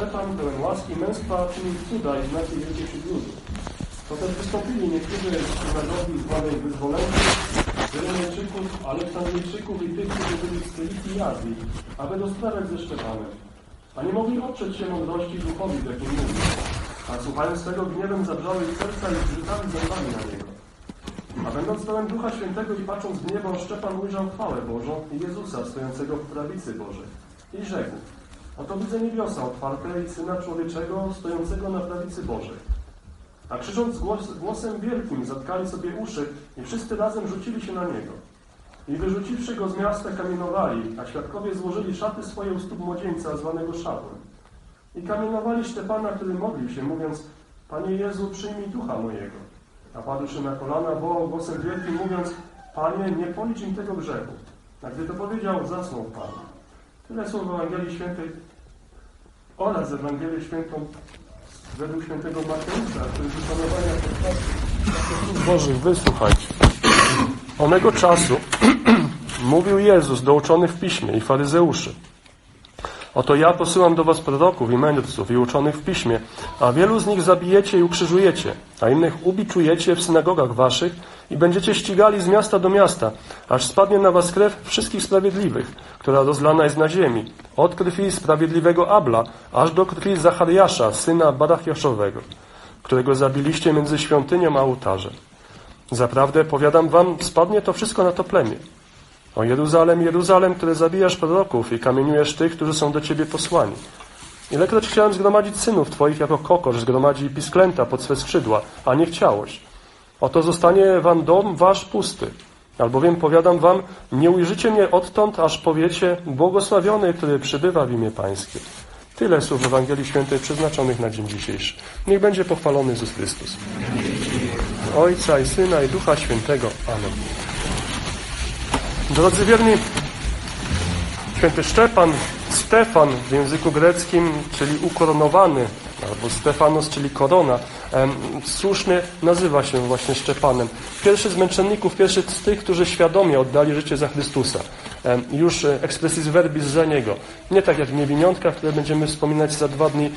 Szczepan, pełen łaski męstwa, czynił cuda i znaki wielkie wśród ludu. To też wystąpili niektórzy z synagogi zwanej wyzwoleńców, Syryjczyków, Aleksandryjczyków i tych, którzy byli z Cyliki i Azji, aby rozprawiać ze Szczepanem. A nie mogli oprzeć się mądrości duchowi, w jakim mówił. A słuchając tego, gniewem zabrzały ich serca i zgrzytali zębami na niego. A będąc pełen Ducha Świętego i patrząc w niebo, Szczepan ujrzał chwałę Bożą i Jezusa stojącego w prawicy Bożej. I rzekł, oto widzę niebiosa otwarte i Syna Człowieczego stojącego na prawicy Bożej. A krzycząc głos, głosem wielkim, zatkali sobie uszy i wszyscy razem rzucili się na niego. I wyrzuciwszy go z miasta, kamienowali, a świadkowie złożyli szaty swoje u stóp młodzieńca, zwanego Szawłem. I kamienowali Szczepana, który modlił się, mówiąc, Panie Jezu, przyjmij ducha mojego. A padłszy na kolana, wołał głosem wielkim, mówiąc, Panie, nie policz im tego grzechu. A gdy to powiedział, zasnął Pan. Tyle słów Ewangelii Świętej oraz Ewangelię Świętą według świętego Mateusza, z wypanowania podczas Bożych, wysłuchajcie. Onego czasu mówił Jezus do uczonych w piśmie i faryzeuszy. Oto ja posyłam do was proroków i mędrców i uczonych w piśmie, a wielu z nich zabijecie i ukrzyżujecie, a innych ubiczujecie w synagogach waszych i będziecie ścigali z miasta do miasta, aż spadnie na was krew wszystkich sprawiedliwych, która rozlana jest na ziemi, od krwi sprawiedliwego Abla, aż do krwi Zachariasza, syna Barachiaszowego, którego zabiliście między świątynią a ołtarzem. Zaprawdę, powiadam wam, spadnie to wszystko na to plemię. O Jeruzalem, Jeruzalem, które zabijasz proroków i kamieniujesz tych, którzy są do ciebie posłani. Ilekroć chciałem zgromadzić synów twoich jako kokosz zgromadzi pisklęta pod swe skrzydła, a nie chciałoś. Oto zostanie wam dom wasz pusty. Albowiem powiadam wam, nie ujrzycie mnie odtąd, aż powiecie, błogosławiony, który przybywa w imię Pańskie. Tyle słów Ewangelii Świętej przeznaczonych na dzień dzisiejszy. Niech będzie pochwalony Jezus Chrystus. Ojca i Syna i Ducha Świętego. Amen. Drodzy wierni, święty Szczepan, Stefan w języku greckim, czyli ukoronowany, albo Stefanos, czyli korona, słusznie nazywa się właśnie Szczepanem. Pierwszy z męczenników, pierwszy z tych, którzy świadomie oddali życie za Chrystusa. Już e, expressis verbis za Niego. Nie tak jak w niewiniątkach, które będziemy wspominać za dwa dni,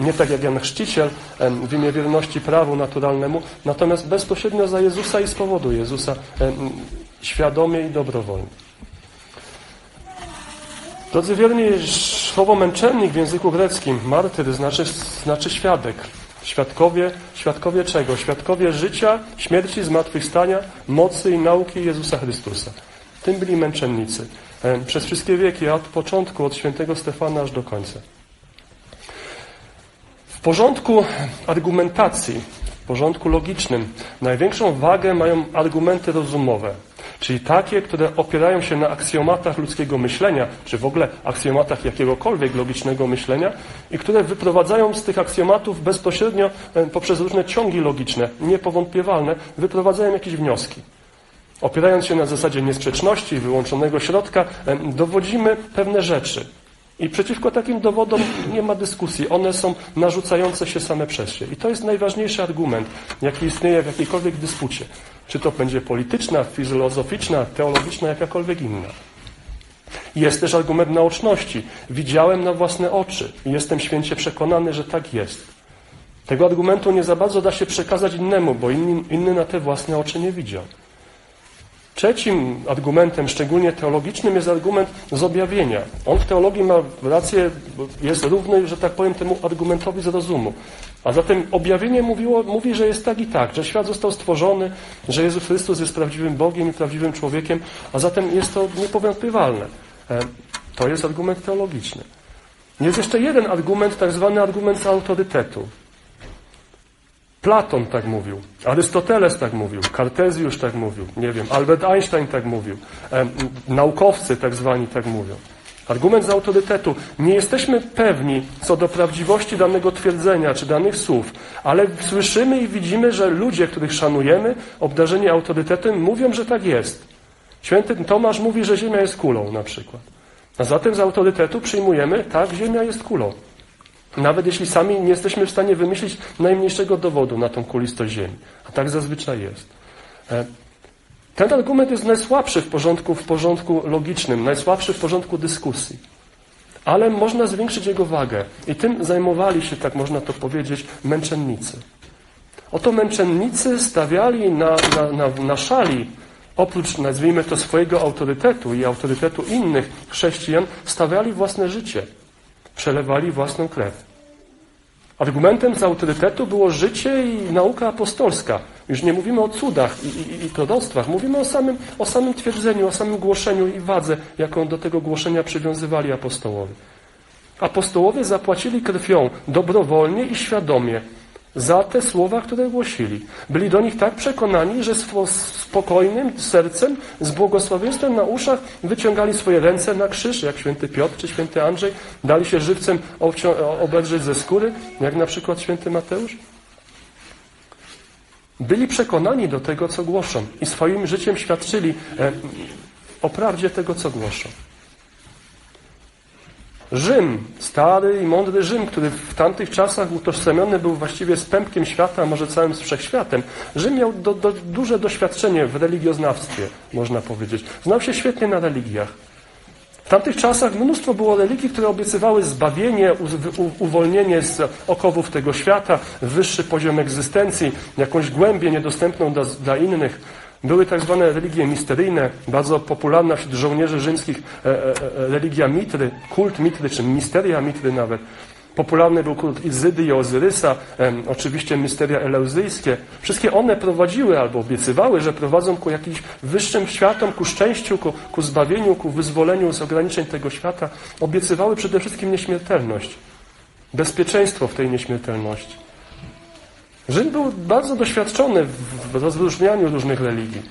nie tak jak Jan Chrzciciel w imię wierności prawu naturalnemu, natomiast bezpośrednio za Jezusa i z powodu Jezusa świadomie i dobrowolnie. Drodzy wierni, słowo męczennik w języku greckim, martyr, znaczy, znaczy świadek. Świadkowie, świadkowie czego? Świadkowie życia, śmierci, zmartwychwstania, mocy i nauki Jezusa Chrystusa. Tym byli męczennicy. E, Przez wszystkie wieki, od początku, od świętego Stefana aż do końca. W porządku argumentacji, w porządku logicznym, największą wagę mają argumenty rozumowe. Czyli takie, które opierają się na aksjomatach ludzkiego myślenia, czy w ogóle aksjomatach jakiegokolwiek logicznego myślenia i które wyprowadzają z tych aksjomatów bezpośrednio e, poprzez różne ciągi logiczne, niepowątpiewalne, wyprowadzają jakieś wnioski. Opierając się na zasadzie niesprzeczności, wyłączonego środka, e, dowodzimy pewne rzeczy. I przeciwko takim dowodom nie ma dyskusji. One są narzucające się same przez się. I to jest najważniejszy argument, jaki istnieje w jakiejkolwiek dyspucie. Czy to będzie polityczna, filozoficzna, teologiczna, jakakolwiek inna. Jest też argument naoczności. Widziałem na własne oczy i jestem święcie przekonany, że tak jest. Tego argumentu nie za bardzo da się przekazać innemu, bo inny, inny na te własne oczy nie widział. Trzecim argumentem, szczególnie teologicznym, jest argument z objawienia. On w teologii ma rację, jest równy, że tak powiem, temu argumentowi z rozumu. A zatem objawienie mówiło, mówi, że jest tak i tak, że świat został stworzony, że Jezus Chrystus jest prawdziwym Bogiem i prawdziwym człowiekiem, a zatem jest to niepowątpiewalne. E, To jest argument teologiczny. Jest jeszcze jeden argument, tak zwany argument autorytetu. Platon tak mówił, Arystoteles tak mówił, Kartezjusz tak mówił, nie wiem, Albert Einstein tak mówił, e, naukowcy tak zwani tak mówią. Argument z autorytetu. Nie jesteśmy pewni co do prawdziwości danego twierdzenia czy danych słów, ale słyszymy i widzimy, że ludzie, których szanujemy, obdarzeni autorytetem, mówią, że tak jest. Święty Tomasz mówi, że Ziemia jest kulą na przykład. A zatem z autorytetu przyjmujemy, tak, Ziemia jest kulą. Nawet jeśli sami nie jesteśmy w stanie wymyślić najmniejszego dowodu na tą kulistość Ziemi. A tak zazwyczaj jest. E, Ten argument jest najsłabszy w porządku, w porządku logicznym, najsłabszy w porządku dyskusji. ale można zwiększyć jego wagę. I tym zajmowali się, tak można to powiedzieć, męczennicy. Oto męczennicy stawiali na, na, na, na szali, oprócz, nazwijmy to, swojego autorytetu i autorytetu innych chrześcijan, stawiali własne życie, przelewali własną krew. Argumentem z autorytetu było życie i nauka apostolska. Już nie mówimy o cudach i, i, i proroctwach, mówimy o samym, o samym twierdzeniu, o samym głoszeniu i wadze, jaką do tego głoszenia przywiązywali apostołowie. Apostołowie zapłacili krwią dobrowolnie i świadomie za te słowa, które głosili. Byli do nich tak przekonani, że spokojnym sercem, z błogosławieństwem na uszach wyciągali swoje ręce na krzyż, jak święty Piotr czy święty Andrzej, dali się żywcem obedrzeć ze skóry, jak na przykład święty Mateusz. Byli przekonani do tego, co głoszą i swoim życiem świadczyli e, o prawdzie tego, co głoszą. Rzym, stary i mądry Rzym, który w tamtych czasach utożsamiony był właściwie z pępkiem świata, a może całym wszechświatem. Rzym miał do, do, duże doświadczenie w religioznawstwie, można powiedzieć. Znał się świetnie na religiach. W tamtych czasach mnóstwo było religii, które obiecywały zbawienie, uwolnienie z okowów tego świata, wyższy poziom egzystencji, jakąś głębię niedostępną dla, dla innych. Były tak zwane religie misteryjne, bardzo popularna wśród żołnierzy rzymskich e, e, e, religia Mitry, kult Mitry, czy misteria Mitry nawet. Popularny był kult Izydy i Ozyrysa, oczywiście misteria eleuzyjskie. Wszystkie one prowadziły albo obiecywały, że prowadzą ku jakimś wyższym światom, ku szczęściu, ku, ku zbawieniu, ku wyzwoleniu z ograniczeń tego świata. Obiecywały przede wszystkim nieśmiertelność, bezpieczeństwo w tej nieśmiertelności. Rzym był bardzo doświadczony w rozróżnianiu różnych religii.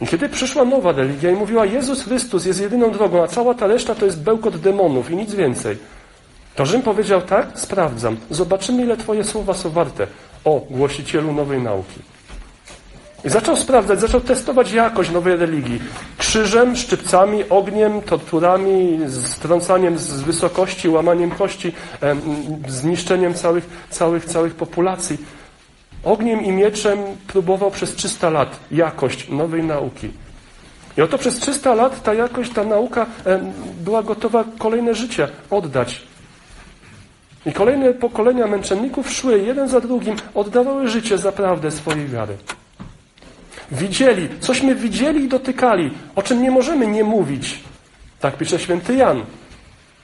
I kiedy przyszła nowa religia i mówiła, Jezus Chrystus jest jedyną drogą, a cała ta reszta to jest bełkot demonów i nic więcej, to Rzym powiedział tak, sprawdzam, zobaczymy ile Twoje słowa są warte. O, głosicielu nowej nauki. I zaczął sprawdzać, zaczął testować jakość nowej religii. Krzyżem, szczypcami, ogniem, torturami, strącaniem z wysokości, łamaniem kości, zniszczeniem całych, całych, całych populacji. Ogniem i mieczem próbował przez 300 lat jakość nowej nauki. I oto przez 300 lat ta jakość, ta nauka była gotowa kolejne życie oddać. I kolejne pokolenia męczenników szły jeden za drugim, oddawały życie za prawdę swojej wiary. Widzieli, cośmy widzieli i dotykali, o czym nie możemy nie mówić. Tak pisze święty Jan.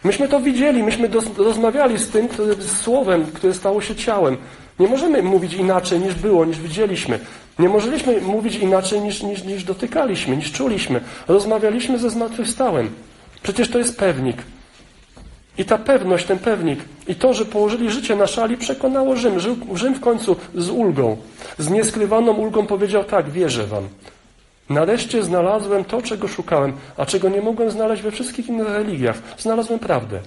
Myśmy to widzieli, myśmy rozmawiali z tym z słowem, które stało się ciałem. Nie możemy mówić inaczej niż było, niż widzieliśmy. Nie możemy mówić inaczej niż, niż, niż dotykaliśmy, niż czuliśmy. Rozmawialiśmy ze zmartwychwstałym. Przecież to jest pewnik. I ta pewność, ten pewnik i to, że położyli życie na szali, przekonało Rzym. Rzym w końcu z ulgą, z nieskrywaną ulgą powiedział tak, wierzę wam. Nareszcie znalazłem to, czego szukałem, a czego nie mogłem znaleźć we wszystkich innych religiach. Znalazłem prawdę.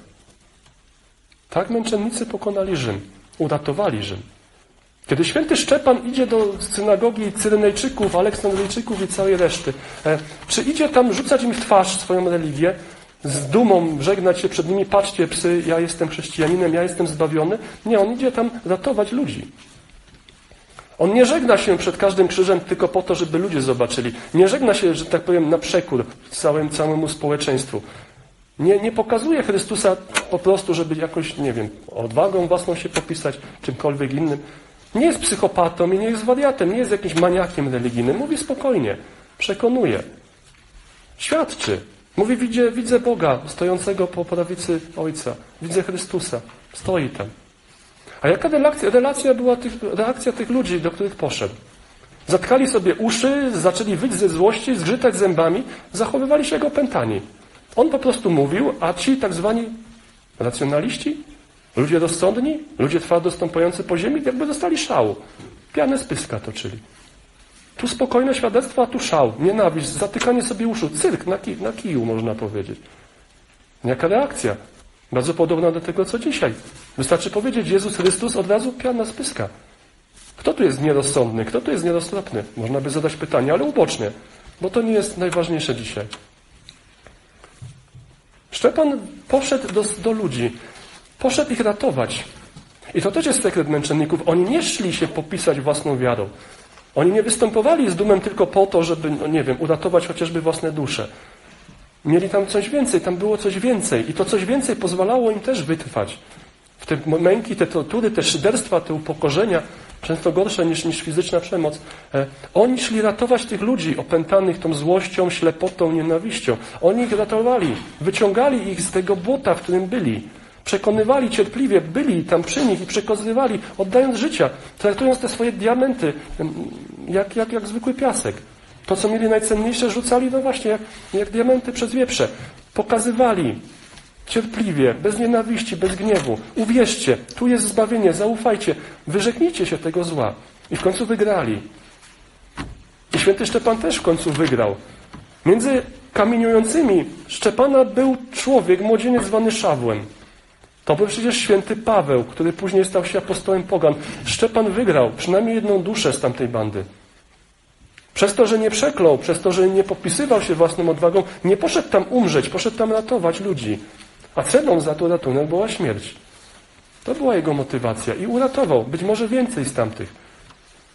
Tak męczennicy pokonali Rzym, uratowali Rzym. Kiedy święty Szczepan idzie do synagogi Cyrenejczyków, Aleksandryjczyków i całej reszty, e, czy idzie tam rzucać im w twarz swoją religię, z dumą żegnać się przed nimi, patrzcie psy, ja jestem chrześcijaninem, ja jestem zbawiony. Nie, on idzie tam ratować ludzi. On nie żegna się przed każdym krzyżem tylko po to, żeby ludzie zobaczyli. Nie żegna się, że tak powiem, na przekór całym, całemu społeczeństwu. Nie, nie pokazuje Chrystusa po prostu, żeby jakoś, nie wiem, odwagą własną się popisać, czymkolwiek innym. Nie jest psychopatą i nie jest wariatem, nie jest jakimś maniakiem religijnym. Mówi spokojnie, przekonuje, świadczy. Mówi, widzę, widzę Boga stojącego po prawicy Ojca. Widzę Chrystusa. Stoi tam. A jaka relacja, relacja była tych, reakcja tych ludzi, do których poszedł? Zatkali sobie uszy, zaczęli wyć ze złości, zgrzytać zębami, zachowywali się jak opętani. On po prostu mówił, a ci tak zwani racjonaliści, ludzie rozsądni, ludzie twardo stąpający po ziemi, jakby dostali szału. Pianę z pyska toczyli. Tu spokojne świadectwo, a tu szał, nienawiść, zatykanie sobie uszu, cyrk na, na kiju, można powiedzieć. Jaka reakcja? Bardzo podobna do tego, co dzisiaj. Wystarczy powiedzieć Jezus Chrystus, od razu piana spyska. Kto tu jest nierozsądny? Kto tu jest nieroztropny? Można by zadać pytanie, ale ubocznie, bo to nie jest najważniejsze dzisiaj. Szczepan poszedł do, do ludzi, poszedł ich ratować. I to też jest sekret męczenników. Oni nie szli się popisać własną wiarą. Oni nie występowali z dumem tylko po to, żeby, no nie wiem, uratować chociażby własne dusze. Mieli tam coś więcej, tam było coś więcej. I to coś więcej pozwalało im też wytrwać. W te męki, te tortury, te szyderstwa, te upokorzenia, często gorsze niż, niż fizyczna przemoc. E, oni szli ratować tych ludzi opętanych tą złością, ślepotą, nienawiścią. Oni ich ratowali, wyciągali ich z tego błota, w którym byli. Przekonywali cierpliwie, byli tam przy nich i przekazywali, oddając życia, traktując te swoje diamenty jak, jak, jak zwykły piasek. To, co mieli najcenniejsze, rzucali, no właśnie, jak, jak diamenty przez wieprze. Pokazywali cierpliwie, bez nienawiści, bez gniewu. Uwierzcie, tu jest zbawienie, zaufajcie, wyrzeknijcie się tego zła. I w końcu wygrali. I święty Szczepan też w końcu wygrał. Między kamieniującymi Szczepana był człowiek, młodzieniec zwany Szawłem. To był przecież święty Paweł, który później stał się apostołem pogan. Szczepan wygrał przynajmniej jedną duszę z tamtej bandy. Przez to, że nie przeklął, przez to, że nie popisywał się własną odwagą, nie poszedł tam umrzeć, poszedł tam ratować ludzi. A ceną za to ratunek była śmierć. To była jego motywacja i uratował być może więcej z tamtych.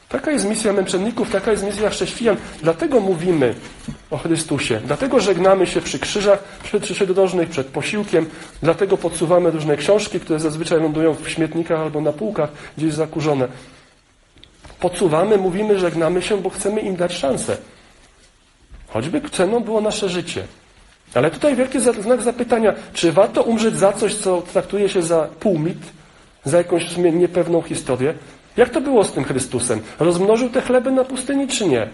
Taka jest misja męczenników, taka jest misja chrześcijan. Dlatego mówimy o Chrystusie. Dlatego żegnamy się przy krzyżach przed przydrożnych, przed posiłkiem. Dlatego podsuwamy różne książki, które zazwyczaj lądują w śmietnikach albo na półkach, gdzieś zakurzone. Podsuwamy, mówimy, żegnamy się, bo chcemy im dać szansę. Choćby ceną było nasze życie. Ale tutaj wielki znak zapytania, czy warto umrzeć za coś, co traktuje się za półmit, za jakąś w sumie niepewną historię? Jak to było z tym Chrystusem? Rozmnożył te chleby na pustyni, czy nie?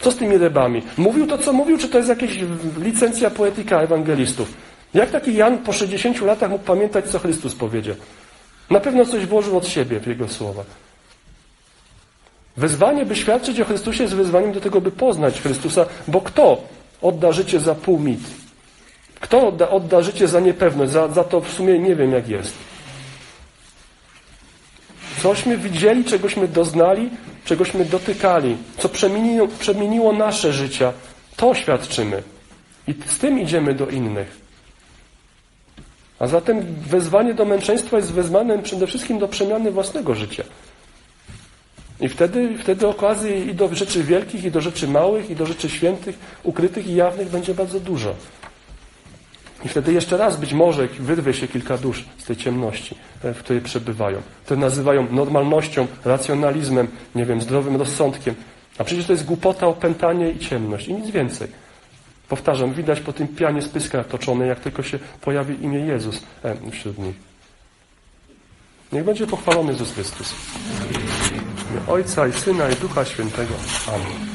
Co z tymi rybami? Mówił to, co mówił, czy to jest jakaś licencja poetyka ewangelistów? Jak taki Jan po 60 latach mógł pamiętać, co Chrystus powiedział? Na pewno coś włożył od siebie w jego słowa. Wezwanie, by świadczyć o Chrystusie, jest wezwaniem do tego, by poznać Chrystusa, bo kto odda życie za pół mit? Kto odda, odda życie za niepewność, za, za to w sumie nie wiem, jak jest? Cośmy widzieli, czegośmy doznali, czegośmy dotykali, co przemieniło, przemieniło nasze życia, to świadczymy. I z tym idziemy do innych. A zatem wezwanie do męczeństwa jest wezwaniem przede wszystkim do przemiany własnego życia. I wtedy, wtedy okazji i do rzeczy wielkich, i do rzeczy małych, i do rzeczy świętych, ukrytych i jawnych będzie bardzo dużo. I wtedy jeszcze raz być może wyrwie się kilka dusz z tej ciemności, e, w której przebywają. To nazywają normalnością, racjonalizmem, nie wiem, zdrowym rozsądkiem. A przecież to jest głupota, opętanie i ciemność i nic więcej. Powtarzam, widać po tym pianie z pyska jak tylko się pojawi imię Jezus e, wśród nich. Niech będzie pochwalony Jezus Chrystus. Ojca i Syna i Ducha Świętego. Amen.